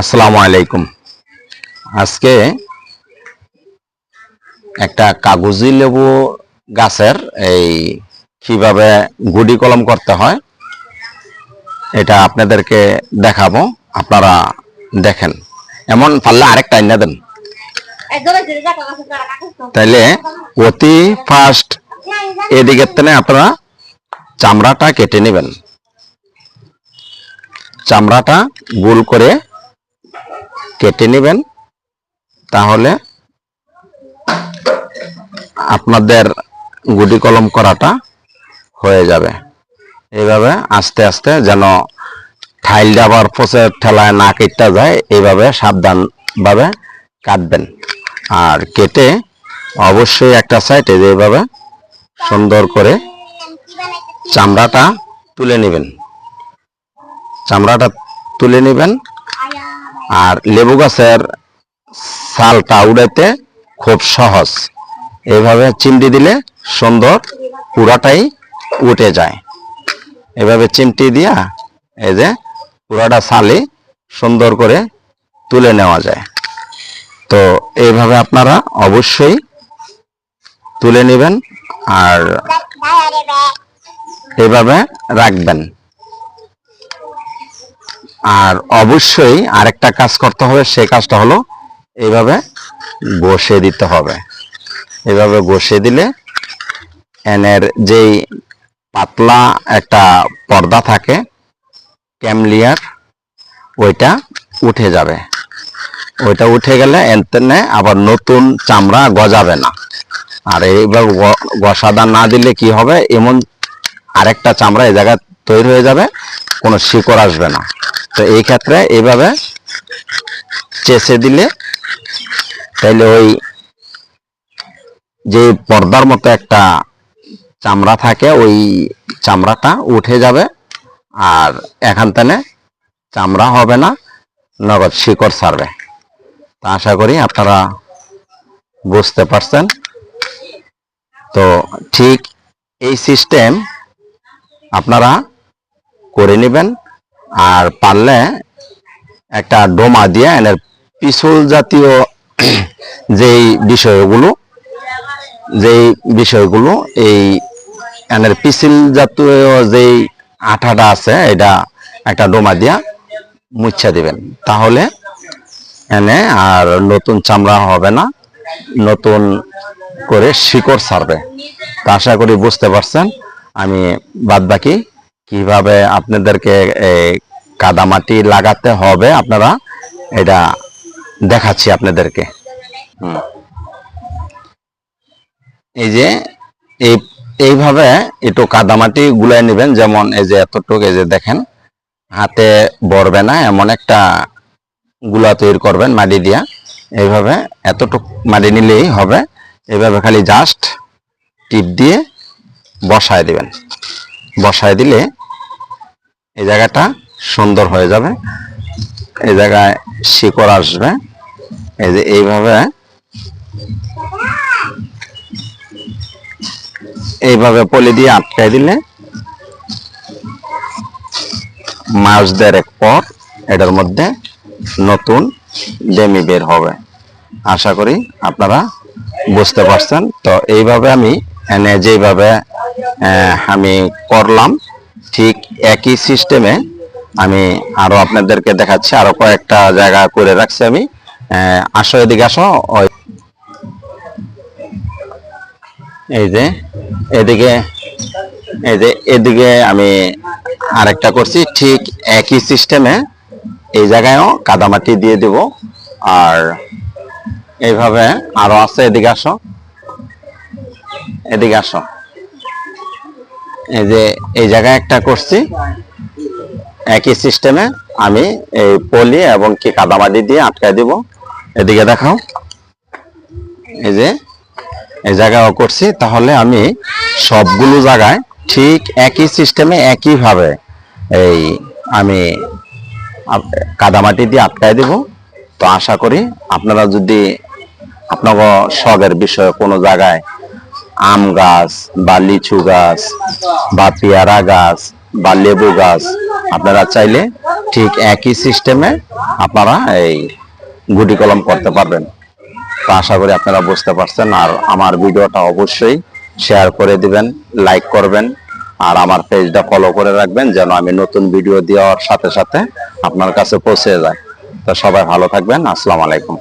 আসসালামু আলাইকুম। আজকে একটা কাগজি লেবু গাছের এই কীভাবে গুডি কলম করতে হয়, এটা আপনাদেরকে দেখাবো। আপনারা দেখেন। এমন পারলে আরেকটা এনে দেন। তাইলে অতি ফার্স্ট এদিকের থেকে আপনারা চামড়াটা কেটে নেবেন। চামড়াটা গোল করে কেটে নেবেন, তাহলে আপনাদের গুটি কলম করাটা হয়ে যাবে। এইভাবে আস্তে আস্তে যেন ঠাইলটা আবার পচে ঠেলায় না কেটটা যায়, এইভাবে সাবধানভাবে কাটবেন। আর কেটে অবশ্যই একটা সাইডে যেভাবে সুন্দর করে চামড়াটা তুলে নেবেন। চামড়াটা তুলে নেবেন আর লেবু গাছের ছালটা উড়াইতে খুব সহজ। এইভাবে চিমটি দিলে সুন্দর পুরাটাই উঠে যায়। এভাবে চিমটি দিয়া এই যে পুরাটা ছালে সুন্দর করে তুলে নেওয়া যায়। তো এইভাবে আপনারা অবশ্যই তুলে নেবেন আর এইভাবে রাখবেন। আর অবশ্যই আরেকটা কাজ করতে হবে, সে কাজটা হলো এইভাবে বসে দিতে হবে। এভাবে বসে দিলে এনের যেই পাতলা একটা পর্দা থাকে ক্যামলিয়ার ওইটা উঠে যাবে। ওইটা উঠে গেলে এনতেনে আবার নতুন চামড়া গজাবে না। আর গ- গসাদা না দিলে কি হবে? এমন আরেকটা চামড়া এই জায়গায় তৈরি হয়ে যাবে, কোনো শিকড় আসবে না। তো এই ক্ষেত্রে এইভাবে চেষে দিলে তাইলে ওই যে পর্দার মতো একটা চামড়া থাকে, ওই চামড়াটা উঠে যাবে আর এখান থেকে চামড়া হবে না, নগদ শিকড় ছাড়বে। তা আশা করি আপনারা বুঝতে পারছেন। তো ঠিক এই সিস্টেম আপনারা করে নেবেন। আর পারলে একটা ডোমা দিয়ে এনের পিছল জাতীয় যেই বিষয়গুলো যেই বিষয়গুলো, এই এনের পিছিল জাতীয় যেই আঠাটা আছে, এটা একটা ডোমা দিয়া মুচ্ছা দিবেন। তাহলে এনে আর নতুন চামড়া হবে না, নতুন করে শিকড় ছাড়বে তা আশা করি বুঝতে পারছেন, আমি বাদ বাকি কীভাবে আপনাদেরকে কাদামাটি লাগাতে হবে আপনারা? এটা দেখাচ্ছি আপনাদেরকে। এই যে, এই, এইভাবে একটু কাদামাটি গুলাই নেবেন, যেমন এই যে এতটুকু, এই যে দেখেন, হাতে বরবে না, এমন একটা গুলা তৈরি করবেন মাটি দিয়া। এইভাবে এতটুক মাটি নিলেই হবে। এইভাবে খালি জাস্ট টিপ দিয়ে বসায় দিবেন। বসায় দিলে এই জায়গাটা সুন্দর হয়ে যাবে। এই জায়গায় শিকড় আসবে। এই যে এইভাবে এইভাবে পলি দিয়ে আটকাই দিলে মাস দেড়েক পর এটার মধ্যে নতুন ডেমি বের হবে। আশা করি আপনারা বুঝতে পারছেন। তো এইভাবে আমি এনে যেভাবে আমি করলাম। ঠিক একই সিস্টেমে আমি আরও আপনাদেরকে দেখাচ্ছি, আরও কয়েকটা জায়গা করে রাখছি আমি। আসো এদিকে আসো এই যে, এদিকে, এই যে, এদিকে আমি আরেকটা করছি। ঠিক একই সিস্টেমে এই জায়গায়ও কাদামাটি দিয়ে দেব। আর এইভাবে আরও আছে, এদিকে আসো। এদিকে আসো। এই যে এই জায়গায় একটা করছি। একই সিস্টেমে আমি এই পলি এবং কি কাদামাটি দিয়ে আটকায় দিব। এদিকে দেখাও। এই যে এই জায়গাও করছি। তাহলে আমি সবগুলো জায়গায় ঠিক একই সিস্টেমে একইভাবে এই আমি কাদামাটি দিয়ে আটকায় দেব। তো আশা করি আপনারা যদি আপনার শখের বিষয়ে কোনো জায়গায় আম গাছ বা লিচু গাছ বা পেয়ারা গাছ বা লেবু গাছ। আপনারা চাইলে ঠিক একই সিস্টেমে আপনারা এই গুটি কলম করতে পারবেন। তো আশা করি আপনারা বুঝতে পারছেন। আর আমার ভিডিওটা অবশ্যই শেয়ার করে দিবেন লাইক করবেন, আর আমার পেজটা ফলো করে রাখবেন যেন আমি নতুন ভিডিও দেওয়ার সাথে সাথে আপনার কাছে পৌঁছে যায়। তো সবাই ভালো থাকবেন। আসসালামু আলাইকুম।